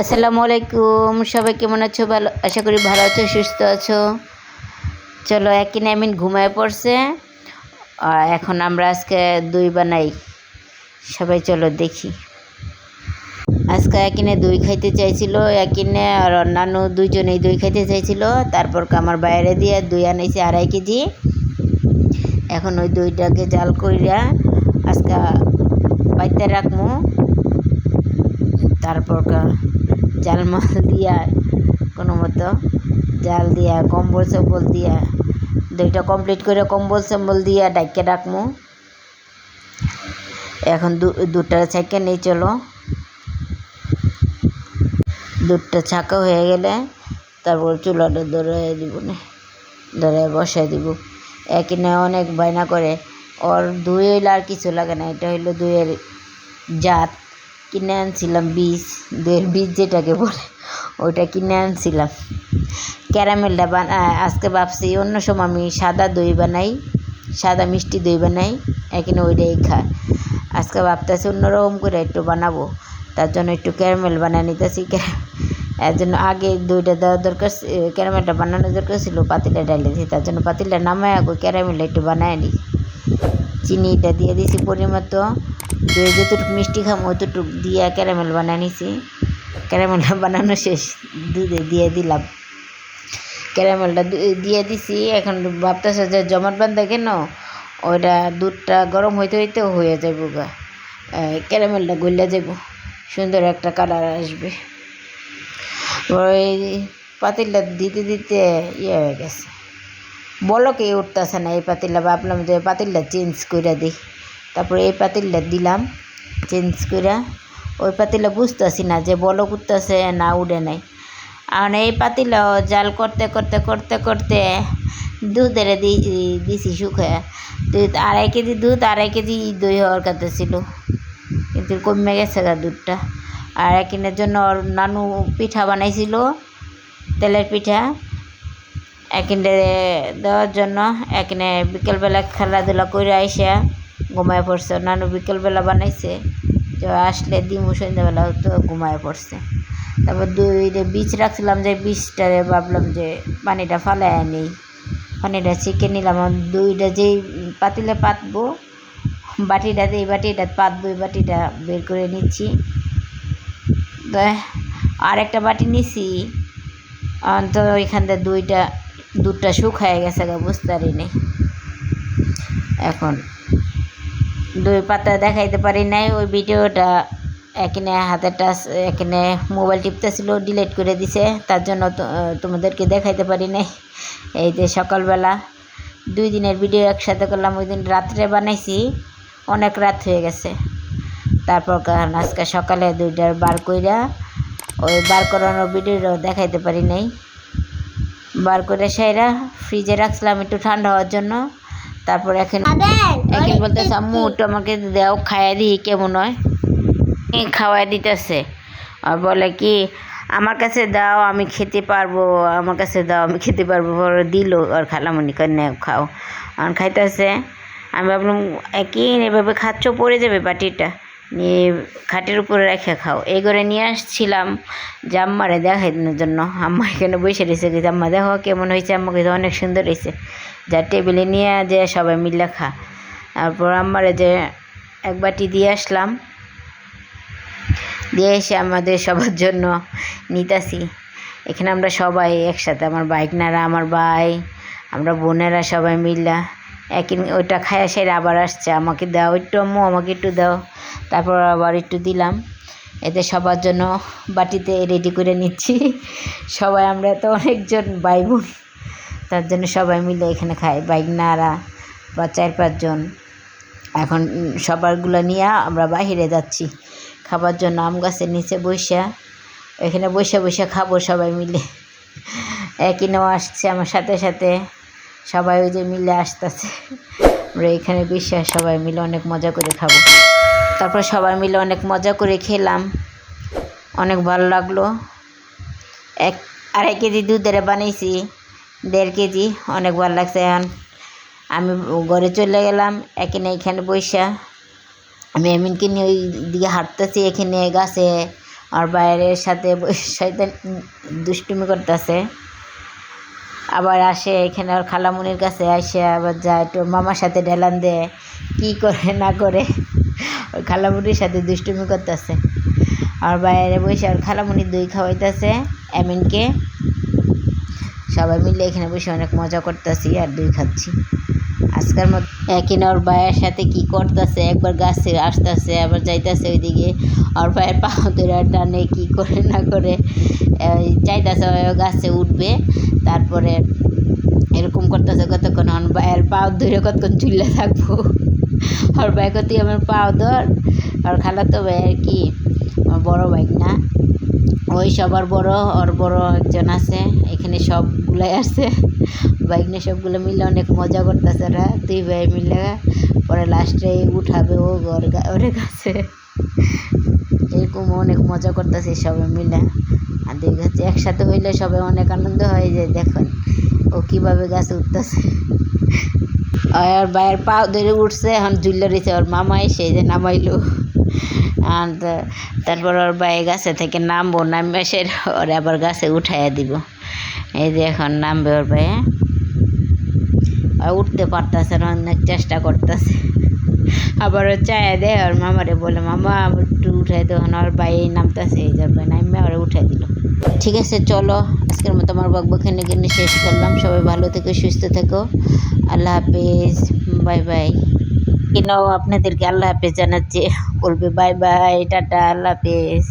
আসসালামু আলাইকুম। সবাই কেমন আছো? ভালো আশা করি ভালো আছো, সুস্থ আছো। চলো একদিনে আমিন ঘুমায় পড়ছে। আর এখন আমরা আজকে দই বানাই। সবাই চলো দেখি। আজকে একিনে দই খাইতে চাইছিল একিনে আর অন্যান্য দুইজনেই দই খাইতে চাইছিল। তারপর আমার বাইরে দিয়ে দই আনাইছে আড়াই কেজি। এখন ওই দইটাকে জাল কইরা আজকে বাইতে রাখব তারপর জাল মাল দিয়া, কোনো মতো জাল দিয়া, কম্বল চম্বল দিয়া, দুইটা কমপ্লিট করে কম্বল চম্বল দিয়া ডাইকে রাখব এখন দুটা ছাইকে নিয়ে চলো। দুধটা ছাকা হয়ে গেলে তারপর চুলাটা ধরে দিব না ধরে বসাই দিব। একিনে অনেক বায়না করে, ওর দুই আর কিছু লাগে না, এটা হইল দুইয়ের জাত। কিনে আনছিলাম বীজ দুইয়ের বীজ যেটাকে বলে, ওইটা কিনে আনছিলাম। ক্যারামেলটা বানা আজকে ভাবছি অন্য সময় আমি সাদা দই বানাই, সাদা মিষ্টি দই বানাই এখানে ওইটাই খায় আজকে ভাবতেছি অন্যরকম করে একটু বানাবো, তার জন্য একটু ক্যারামেল বানিয়ে নিতেছি। এর জন্য আগে দইটা দেওয়ার দরকার ক্যারামেলটা বানানোর দরকার ছিল, পাতিলা ডালে দিই তার জন্য পাতিলটা নামায় আগে ক্যারামেলটা একটু বানায় নিই। চিনিটা দিয়ে দিছি পরিমতো দই যতটুকু মিষ্টি খাম অতটুকু দিয়ে ক্যারামেল বানিয়ে নিছি। ক্যারামেলটা বানানো শেষ, দুধে দিয়ে দিলাম। ক্যারামেলটা দিয়ে দিছি, এখন ভাবতেছে যে জমাট বান্ধা কেন? ওইটা দুধটা গরম হইতে হইতে হয়ে যাব গা। ক্যারামেলটা গলে যাব সুন্দর একটা কালার আসবে। ওই পাতিলটা দিতে দিতে ইয়ে হয়ে গেছে। বলকে উঠতেছে না, এই পাতিলটা, ভাবলাম যে পাতিলটা চেঞ্জ করে দিই। তারপরে এই পাতিলটা দিলাম চেঞ্জ করে ওই পাতিলটা বুঝতেছি না যে বলক উঠতেছে না উড়ে নাই। আর এই পাতিলা জাল করতে করতে করতে করতে দুধের দিছি শুকায়। দুধ আড়াই কেজি, দুধ আড়াই কেজি দই হওয়ার কথা ছিল। কিন্তু কমে গেছে গা দুধটা। আর একিনের জন্য ওর নানু পিঠা বানাইছিল, তেলের পিঠা। একিনে দেওয়ার জন্য একিনে বিকেলবেলা খেলাধুলা করে আইসা ঘুমায় পড়ছে। নানু বিকেলবেলা বানাইছে, তো আসলে দিমু সন্ধ্যাবেলা তো ঘুমায় পড়ছে। তারপর দুইটা বীজ রাখছিলাম যে বীজটারে ভাবলাম যে পানিটা ফালায় নেই পানিটা ছেঁকে নিলাম। দুইটা যেই পাতিলে পাতবো, বাটিটা এই বাটিটা পাতবো এই বাটিটা বের করে নিচ্ছি। আর একটা বাটি নিছি। তো ওইখান থেকে দুইটা, দুধটা শুকায় গেছে গা, বুঝতে পারি নি এখন দুই পাতা দেখাইতে পারি নাই, ওই ভিডিওটা এখানে হাতের টাচ এখানে মোবাইল টিপতেছিল ডিলিট করে দিছে, তার জন্য তোমাদেরকে দেখাইতে পারি নাই। এই যে সকালবেলা দুই দিনের ভিডিও একসাথে করলাম, ওই দিন রাত্রে বানাইছি, অনেক রাত হয়ে গেছে। তারপর কারণ আজকে সকালে দুইটার বার কইরা ওই বার করানোর ভিডিওটাও দেখাইতে পারি নাই। বার করে সেরা ফ্রিজে রাখছিলাম একটু ঠান্ডা হওয়ার জন্য। তারপর এখন এখন বলতেছে আম্মু আমাকে দাও খাইয়ে দিই কেমন হয়? খাওয়াই দিতেছে। আর বলে কি আমার কাছে দাও আমি খেতে পারব আমার কাছে দাও আমি খেতে পারব। পরে দিল আর খালামণি কন্যা খাও। আর খাইতেছে আমি ভাবলাম একই এভাবে খাচ্ছ পড়ে যাবে বাটিটা। নিয়ে খাটের উপরে রেখে খাও। এই করে নিয়ে আসছিলাম যে আম্মারে দেখানোর জন্য। আম্মা এখানে বসে রয়েছে। কিন্তু আম্মা, দেখো কেমন হয়েছে। আম্মা কিন্তু অনেক সুন্দর হয়েছে। যা টেবিলে নিয়ে যে সবাই মিলে খা। তারপর আম্মারে যে এক বাটি দিয়ে আসলাম। দিয়ে এসে আমাদের সবার জন্য নিতাছি। এখানে আমরা সবাই একসাথে, আমার বাইকনারা আমার ভাই, আমরা বোনেরা সবাই মিল্লা একই ওইটা খায়া সেরে আবার আসছে। আমাকে দাও একটু আম্মু, আমাকে একটু দাও। তারপর আবার একটু দিলাম। এতে সবার জন্য বাটিতে রেডি করে নিচ্ছি। সবাই আমরা তো অনেকজন ভাই বোন তার জন্য সবাই মিলে এখানে খাই। বাইকনারা বা চার পাঁচজন এখন সবারগুলো নিয়ে আমরা বাহিরে যাচ্ছি। খাবার জন্য আম গাছের নিচে বসে এখানে বসে বসে খাব সবাই মিলে। একইনেও আসছে আমার সাথে সাথে। সবাই ওই যে মিলে আসতেছে। আমরা এখানে বসে সবাই মিলে অনেক মজা করে খাব। তারপর সবাই মিলে অনেক মজা করে খেলাম। অনেক ভালো লাগল। এক, আড়াই কেজি দুধের বানিয়েছি দেড় কেজি, অনেক ভালো লাগছে এখন। আমি ঘরে চলে গেলাম, এখানে এখানে বৈশা আমি এমনকি নিয়ে ওই দিকে হাঁটতেছি, এখানে গাছে, আর বাইরের সাথে শয়তান দুষ্টুমি করতেছে। আবার আসে, এখানে ওর খালামুনির কাছে আসে আবার যায় একটু মামার সাথে ঢেলান দেয় কী করে না করে। ওই খালামুনির সাথে দুষ্টুমি করতেছে। আর বাইরে বসে আর খালামুনি দই খাওয়াইতেছে এমএনকে সবাই মিলে এখানে বসে অনেক মজা করতেছি আর দই খাচ্ছি। আজকের মতো একিন ওর ভাইয়ের সাথে কি করতেছে? একবার গাছে আসতেছে, আবার যাইতেছে ওইদিকে। ওর ভাইয়ের পা ধরে টানে কি করে না করে। চাইতেছে গাছে উঠবে। তারপরে এরকম করতেছে কতক্ষণ? ওর ভাইয়ের পাও ধরে কতক্ষণ চুলে থাকব? ওর ভাই কত আমার পাও ধর। আর খালাতো ভাই আর কি বড় বাইক না ওই সবার বড়, ওর বড় একজন আছে, এখানে সবগুলাই আছে। বাইক নিয়ে সবগুলো মিলে অনেক মজা করতেছে ওরা, দুই ভাই মিলে। পরে লাস্টে উঠাবে ও ওর ওরে কাছে। এরকম অনেক মজা করতেছে সবাই মিলে। আর দুই গাছে একসাথে হইলে সবাই অনেক আনন্দ হয়ে যায়, দেখুন ও কীভাবে গাছে উঠতেছে। আর ভাইয়ের পা ধরে উঠছে, এখন ঝুলে রয়েছে, ওর মামা এসে যে নামাইলো। আর তারপর ওর ভাই গাছে থেকে নামবো নামবে সে ওর আবার গাছে উঠাইয়া দিব। এই যে এখন নামবে ওর ভাই উঠতে পারতেছে না, অনেক চেষ্টা করতেছে। আবার ও চায় দেয়, ওর মামারে বলে, মামা একটু উঠাই দেবো ওর ভাই নামতেছে, এই যাবে নামবে ওরা উঠাই দিল। ঠিক আছে, চলো, আজকের মতো আমার বকবখানি কিনে শেষ করলাম। সবাই ভালো থেকো, সুস্থ থেকো। আল্লাহ হাফিজ, বাই বাই। কিনাও আপনাদেরকে আল্লাহ হাফেজ জানাচ্ছে। বলবে বাই বাই টাটা আল্লাহ হাফিজ।